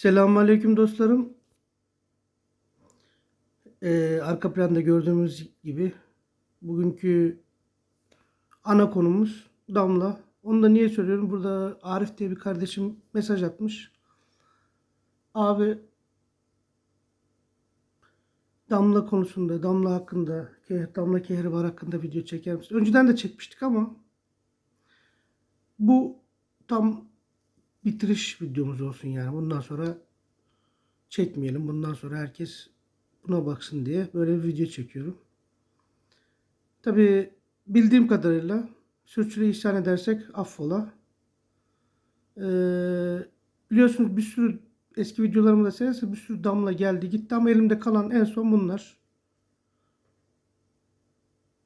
Selamünaleyküm dostlarım. Ee, arka planda gördüğümüz gibi bugünkü ana konumuz Damla. Onu da niye söylüyorum? Burada Arif diye bir kardeşim mesaj atmış. Abi Damla konusunda, Damla hakkında, Damla Kehribar hakkında video çeker misin? Önceden de çekmiştik ama bu tam bitiriş videomuz olsun yani. Bundan sonra çekmeyelim. Bundan sonra herkes buna baksın diye böyle bir video çekiyorum. Tabi bildiğim kadarıyla sürçülisan edersek affola. Ee, biliyorsunuz bir sürü eski videolarımı da seyrederseniz bir sürü damla geldi gitti ama elimde kalan en son bunlar.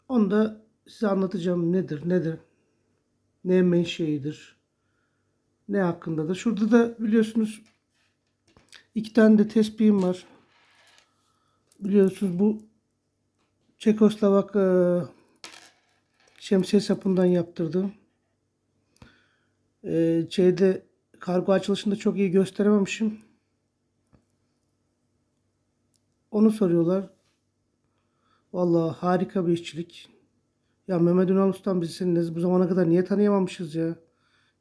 Onu da size anlatacağım nedir nedir ne menşeidir ne hakkındadır. Şurada da biliyorsunuz iki tane de tespihim var. Biliyorsunuz bu Çekoslovak e, şemsiye sapından yaptırdım. E, şeyde kargo açılışında çok iyi gösterememişim. Onu soruyorlar. Vallahi harika bir işçilik. Ya Mehmet Ünal Ustam bizi seninle bu zamana kadar niye tanıyamamışız ya?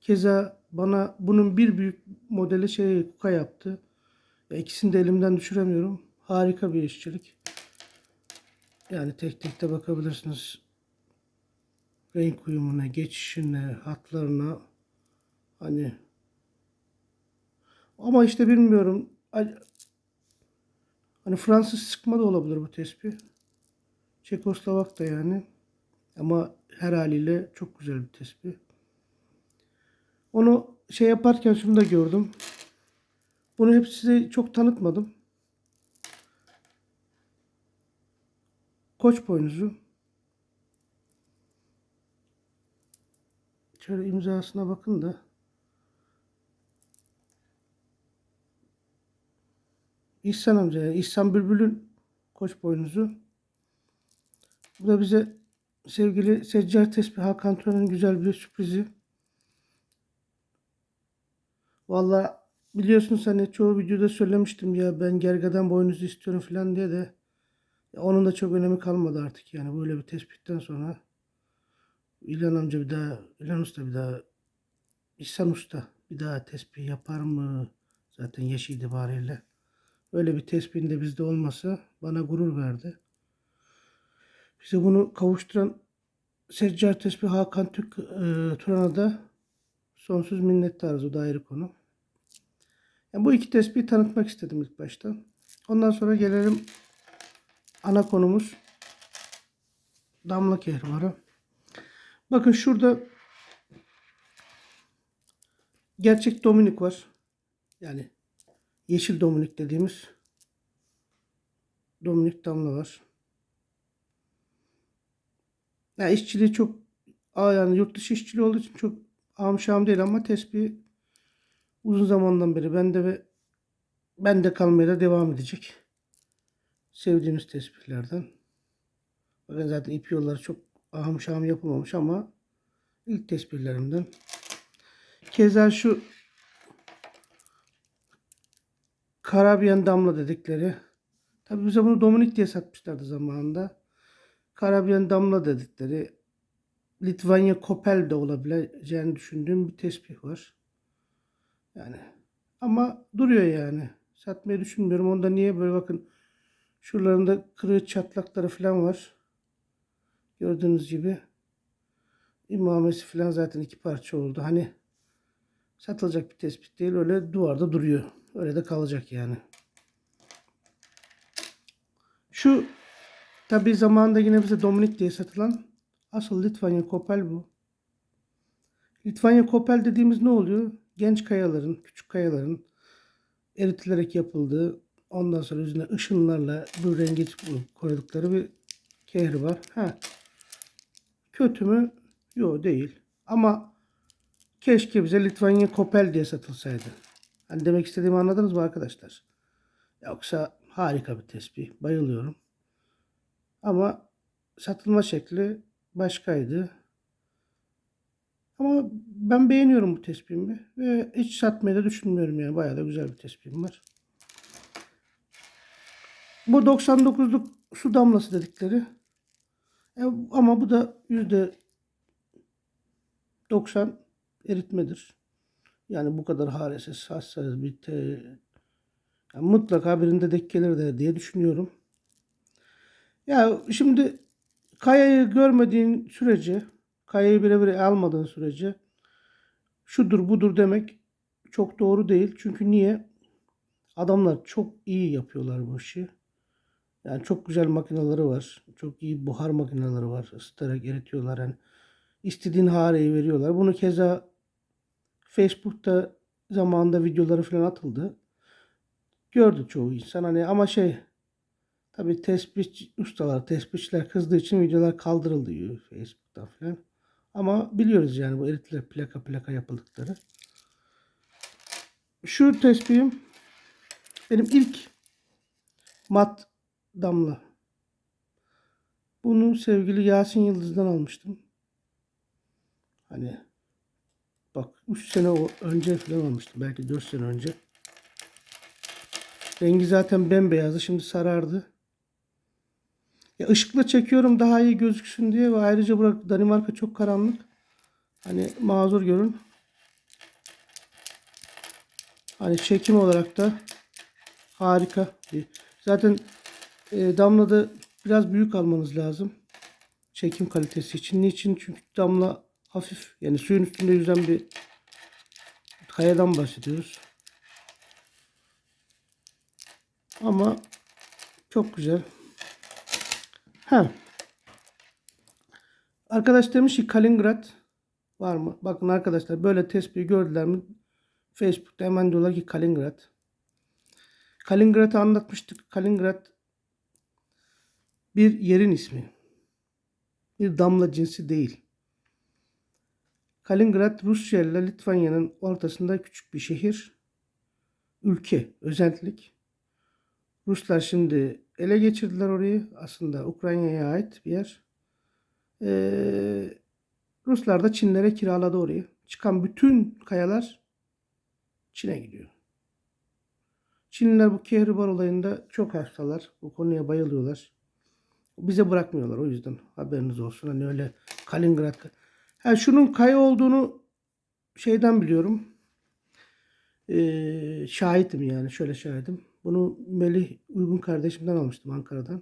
Keza bana bunun bir büyük modeli şey Kuka yaptı. Ya de elimden düşüremiyorum. Harika bir işçilik. Yani tek tek de bakabilirsiniz. Renk uyumuna, geçişine, hatlarına. Hani ama işte bilmiyorum. Hani Fransız sıkma da olabilir bu tespih. Çekoslovak da yani. Ama her haliyle çok güzel bir tespih. Onu şey yaparken şunu da gördüm. Bunu hep size çok tanıtmadım. Koç boynuzu. Şöyle imzasına bakın da. İhsan amca, İhsan Bülbül'ün koç boynuzu. Bu da bize sevgili Seccar Tesbih Hakan Tören'in güzel bir sürprizi. Valla biliyorsunuz hani çoğu videoda söylemiştim ya ben gergadan boynuzu istiyorum falan diye de onun da çok önemi kalmadı artık yani böyle bir tespitten sonra İlhan amca bir daha İlhan Usta bir daha İhsan Usta bir daha tespih yapar mı? Zaten yaşı itibariyle. Öyle bir tespihin de bizde olması bana gurur verdi. Bize bunu kavuşturan Seccar Tesbih Hakan Türk e, Turan'a da sonsuz minnettarız. O da ayrı konu. Yani bu iki tespihi tanıtmak istedim ilk başta. Ondan sonra gelelim ana konumuz damla kehribarı. Bakın şurada gerçek Dominik var. Yani yeşil Dominik dediğimiz Dominik damla var. Ya işçiliği çok yani yurt dışı işçiliği olduğu için çok amşam değil ama tespih uzun zamandan beri bende ve bende kalmaya da devam edecek. Sevdiğimiz tespihlerden. Bakın zaten ip yolları çok ahım yapılmamış ama ilk tespihlerimden. Keza şu Karabyan damla dedikleri. Tabi bize bunu Dominik diye satmışlardı zamanında. Karabyan damla dedikleri. Litvanya Kopel de olabileceğini düşündüğüm bir tespih var. Yani ama duruyor yani. Satmayı düşünmüyorum. Onda niye böyle bakın şuralarında kırığı çatlakları falan var. Gördüğünüz gibi imamesi falan zaten iki parça oldu. Hani satılacak bir tespit değil. Öyle duvarda duruyor. Öyle de kalacak yani. Şu tabi zamanında yine bize Dominik diye satılan asıl Litvanya Kopel bu. Litvanya Kopel dediğimiz ne oluyor? Genç kayaların, küçük kayaların eritilerek yapıldığı ondan sonra üzerine ışınlarla bu rengi koydukları bir kehri var. Ha. Kötü mü? Yok değil. Ama keşke bize Litvanya Kopel diye satılsaydı. Hani demek istediğimi anladınız mı arkadaşlar? Yoksa harika bir tespih. Bayılıyorum. Ama satılma şekli başkaydı. Ama ben beğeniyorum bu tespihimi ve hiç satmayı da düşünmüyorum yani. Bayağı da güzel bir tespihim var. Bu 99'luk su damlası dedikleri. E, ama bu da yüzde 90 eritmedir. Yani bu kadar haresiz, hassas bir te, yani mutlaka birinde denk gelir de diye düşünüyorum. Ya şimdi kayayı görmediğin sürece, kayayı birebir almadığın sürece şudur budur demek çok doğru değil. Çünkü niye? Adamlar çok iyi yapıyorlar bu işi. Yani çok güzel makineleri var. Çok iyi buhar makineleri var. Isıtarak eritiyorlar. Yani istediğin hareyi veriyorlar. Bunu keza Facebook'ta zamanında videoları falan atıldı. Gördü çoğu insan. Hani ama şey tabii tespih ustalar, tespihçiler kızdığı için videolar kaldırıldı Facebook'tan falan. Ama biliyoruz yani bu eritiler plaka plaka yapıldıkları. Şu tespihim benim ilk mat damla. Bunu sevgili Yasin Yıldız'dan almıştım. Hani bak 3 sene önce falan almıştım. Belki 4 sene önce. Rengi zaten bembeyazdı. Şimdi sarardı. Ya ışıkla çekiyorum daha iyi gözüksün diye ve ayrıca bırak Danimarka çok karanlık. Hani mazur görün. Hani çekim olarak da harika. Zaten e, damlada biraz büyük almanız lazım. Çekim kalitesi için. Niçin? Çünkü damla hafif. Yani suyun üstünde yüzen bir kayadan bahsediyoruz. Ama çok güzel. Ha. Arkadaş demiş ki Kaliningrad var mı? Bakın arkadaşlar böyle tespih gördüler mi? Facebook'ta hemen diyorlar ki Kaliningrad. Kaliningrad'ı anlatmıştık. Kaliningrad bir yerin ismi. Bir damla cinsi değil. Kaliningrad Rusya ile Litvanya'nın ortasında küçük bir şehir. Ülke, özentlik. Ruslar şimdi ele geçirdiler orayı. Aslında Ukrayna'ya ait bir yer. Ee, Ruslar da Çinlere kiraladı orayı. Çıkan bütün kayalar Çin'e gidiyor. Çinliler bu kehribar olayında çok hastalar. Bu konuya bayılıyorlar. Bize bırakmıyorlar o yüzden. Haberiniz olsun. Hani öyle Kaliningrad. Ha, şunun kaya olduğunu şeyden biliyorum. Ee, şahitim yani. Şöyle şahidim. Bunu Melih Uygun kardeşimden almıştım Ankara'dan.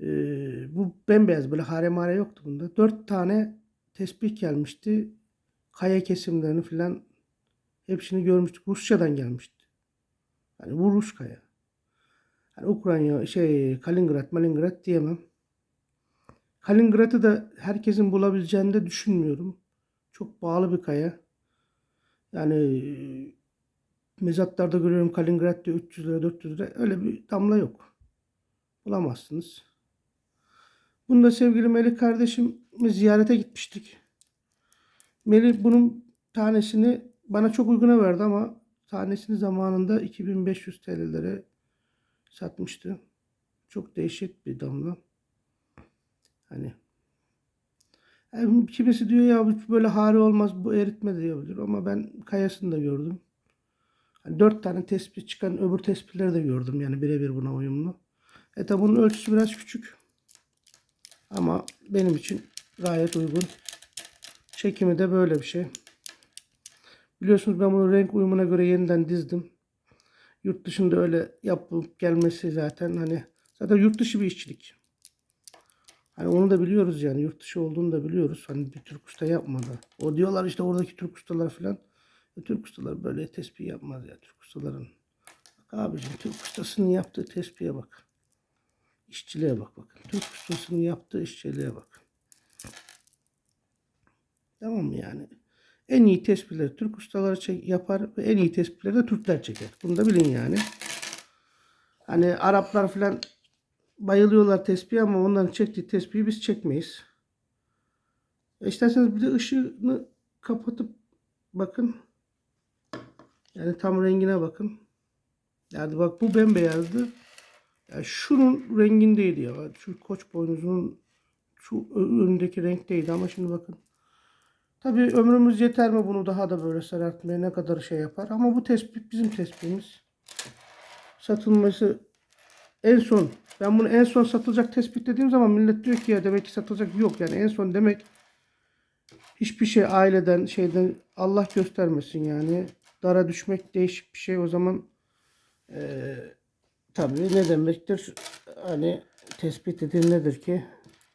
Ee, bu bembeyaz böyle hare mare yoktu bunda. Dört tane tesbih gelmişti. Kaya kesimlerini filan hepsini görmüştük. Rusya'dan gelmişti. Hani bu Rus kaya. Hani Ukrayna şey Kaliningrad, Malingrad diyemem. Kaliningrad'ı da herkesin bulabileceğini de düşünmüyorum. Çok bağlı bir kaya. Yani mezatlarda görüyorum Kaliningrad'da 300 lira 400 lira öyle bir damla yok. Bulamazsınız. Bunda sevgili Melih kardeşim ziyarete gitmiştik. Melih bunun tanesini bana çok uyguna verdi ama tanesini zamanında 2500 TL'lere satmıştı. Çok değişik bir damla. Hani yani kimisi diyor ya böyle hare olmaz bu eritme diyebilir ama ben kayasını da gördüm. Hani dört tane tespih çıkan öbür tespihleri de gördüm yani birebir buna uyumlu. E tabi bunun ölçüsü biraz küçük. Ama benim için gayet uygun. Çekimi de böyle bir şey. Biliyorsunuz ben bunu renk uyumuna göre yeniden dizdim. Yurt dışında öyle yapılıp gelmesi zaten hani zaten yurt dışı bir işçilik. Hani onu da biliyoruz yani yurt dışı olduğunu da biliyoruz. Hani bir Türk usta yapmadı. O diyorlar işte oradaki Türk ustalar falan. Türk ustalar böyle tespih yapmaz ya Türk ustaların. Bak abicim Türk ustasının yaptığı tespihe bak. İşçiliğe bak bakın. Türk ustasının yaptığı işçiliğe bak. Tamam mı yani? En iyi tespihleri Türk ustaları çek- yapar ve en iyi tespihleri de Türkler çeker. Bunu da bilin yani. Hani Araplar falan bayılıyorlar tespihe ama onların çektiği tespihi biz çekmeyiz. E isterseniz bir de ışığını kapatıp bakın. Yani tam rengine bakın. Yani bak bu bembeyazdı. Ya şunun rengindeydi ya. Şu koç boynuzunun şu önündeki renkteydi ama şimdi bakın. Tabii ömrümüz yeter mi bunu daha da böyle sarartmaya ne kadar şey yapar. Ama bu tespit bizim tespitimiz. Satılması en son. Ben bunu en son satılacak tespit dediğim zaman millet diyor ki ya demek ki satılacak yok. Yani en son demek hiçbir şey aileden şeyden Allah göstermesin yani. Dara düşmek değişik bir şey. O zaman eee tabii ne demektir? Hani tespit dediğin nedir ki?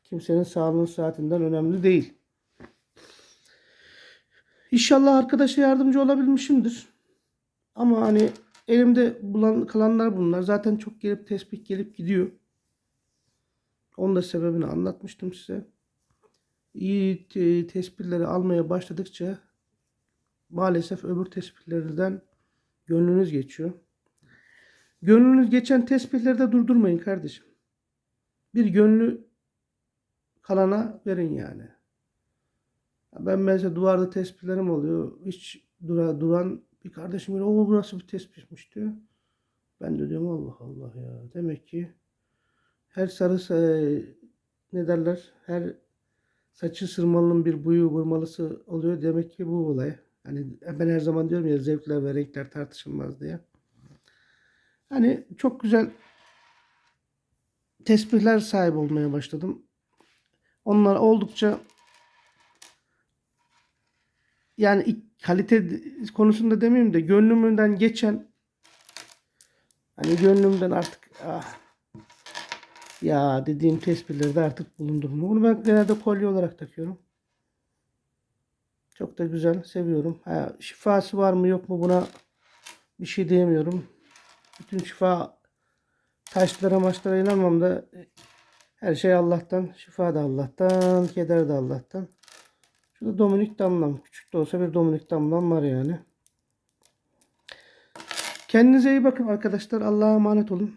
Kimsenin sağlığının saatinden önemli değil. İnşallah arkadaşa yardımcı olabilmişimdir. Ama hani elimde bulan kalanlar bunlar. Zaten çok gelip tespit gelip gidiyor. Onun da sebebini anlatmıştım size. İyi te- tespitleri almaya başladıkça maalesef öbür tespitlerden gönlünüz geçiyor. Gönlünüz geçen tespitleri de durdurmayın kardeşim. Bir gönlü kalana verin yani. Ben mesela duvarda tespitlerim oluyor. Hiç dura, duran bir kardeşim böyle o burası bir tespitmiş diyor. Ben de diyorum Allah Allah ya. Demek ki her sarı sa- ne derler? Her saçı sırmalının bir buyu vurmalısı oluyor. Demek ki bu olay. Hani ben her zaman diyorum ya zevkler ve renkler tartışılmaz diye. Hani çok güzel tespihler sahibi olmaya başladım. Onlar oldukça yani kalite konusunda demeyeyim de gönlümden geçen hani gönlümden artık ah, ya dediğim tespihleri de artık bulundurma. Bunu ben genelde kolye olarak takıyorum. Çok da güzel, seviyorum. Ha, şifası var mı yok mu buna bir şey diyemiyorum. Bütün şifa taşlara maçlara inanmam da her şey Allah'tan. Şifa da Allah'tan, keder de Allah'tan. Şurada Dominik damlam. Küçük de olsa bir Dominik damlam var yani. Kendinize iyi bakın arkadaşlar. Allah'a emanet olun.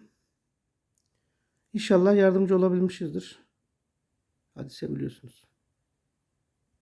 İnşallah yardımcı olabilmişizdir. Hadi seviliyorsunuz.